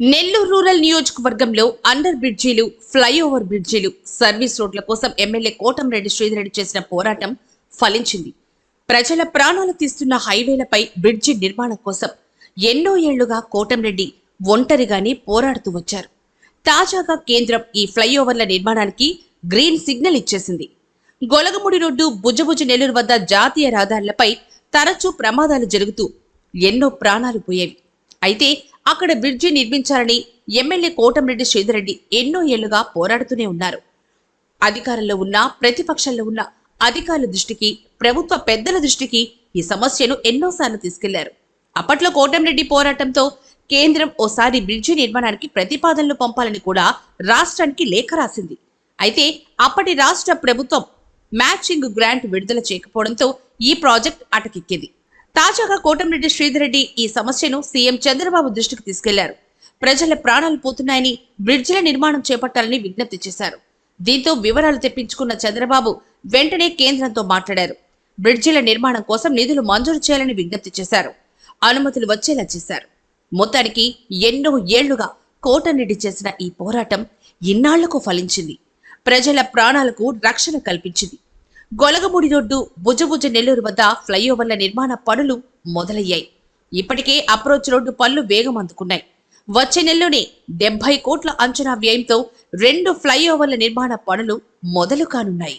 Nellore rural నియోజకవర్గంలో under బ్రిడ్జీలు flyover బ్రిడ్జీలు సర్వీస్ రోడ్ల కోసం ఎమ్మెల్యే కోటంరెడ్డి శ్రీధరెడ్డి చేసిన పోరాటం ఫలించింది. ప్రజల ప్రాణాలు తీస్తున్న హైవేలపై బ్రిడ్జి నిర్మాణం కోసం ఎన్నో ఏళ్ళుగా కోటంరెడ్డి ఒంటరిగానే పోరాడుతూ వచ్చారు. తాజాగా కేంద్రం ఈ ఫ్లైఓవర్ల నిర్మాణానికి గ్రీన్ సిగ్నల్ ఇచ్చేసింది. గొలగముడి రోడ్డు భుజభుజ నెల్లూరు వద్ద జాతీయ రహదారులపై తరచూ ప్రమాదాలు జరుగుతూ ఎన్నో ప్రాణాలు పోయేవి. అయితే అక్కడ బ్రిడ్జి నిర్మించాలని ఎమ్మెల్యే కోటంరెడ్డి శ్రీధరెడ్డి ఎన్నో ఏళ్ళుగా పోరాడుతూనే ఉన్నారు. అధికారంలో ఉన్న ప్రతిపక్షంలో ఉన్న అధికారుల దృష్టికి ప్రభుత్వ పెద్దల దృష్టికి ఈ సమస్యను ఎన్నోసార్లు తీసుకెళ్ళారు. అప్పట్లో కోటంరెడ్డి పోరాటంతో కేంద్రం ఓసారి బ్రిడ్జి నిర్మాణానికి ప్రతిపాదనలు పంపాలని కూడా రాష్ట్రానికి లేఖ రాసింది. అయితే అప్పటి రాష్ట్ర ప్రభుత్వం మ్యాచింగ్ గ్రాంట్ విడుదల చేయకపోవడంతో ఈ ప్రాజెక్ట్ అటకెక్కింది. తాజాగా కోటంరెడ్డి శ్రీధరెడ్డి ఈ సమస్యను సీఎం చంద్రబాబు దృష్టికి తీసుకెళ్ళారు. ప్రజల ప్రాణాలు పోతున్నాయని బ్రిడ్జిల నిర్మాణం చేపట్టాలని విజ్ఞప్తి చేశారు. దీంతో వివరాలు తెప్పించుకున్న చంద్రబాబు వెంటనే కేంద్రంతో మాట్లాడారు. బ్రిడ్జిల నిర్మాణం కోసం నిధులు మంజూరు చేయాలని విజ్ఞప్తి చేశారు. అనుమతులు వచ్చేలా చేశారు. మొత్తానికి ఎన్నో ఏళ్ళుగా కోటరెడ్డి చేసిన ఈ పోరాటం ఇన్నాళ్ళకు ఫలించింది. ప్రజల ప్రాణాలకు రక్షణ కల్పించింది. గొలగముడి రోడ్డు భుజభుజ నెల్లూరు వద్ద ఫ్లైఓవర్ల నిర్మాణ పనులు మొదలయ్యాయి. ఇప్పటికే అప్రోచ్ రోడ్డు పనులు వేగం అందుకున్నాయి వచ్చే నెలలోనే డెబ్బై కోట్ల అంచనా వ్యయంతో రెండు ఫ్లైఓవర్ల నిర్మాణ పనులు మొదలు కానున్నాయి.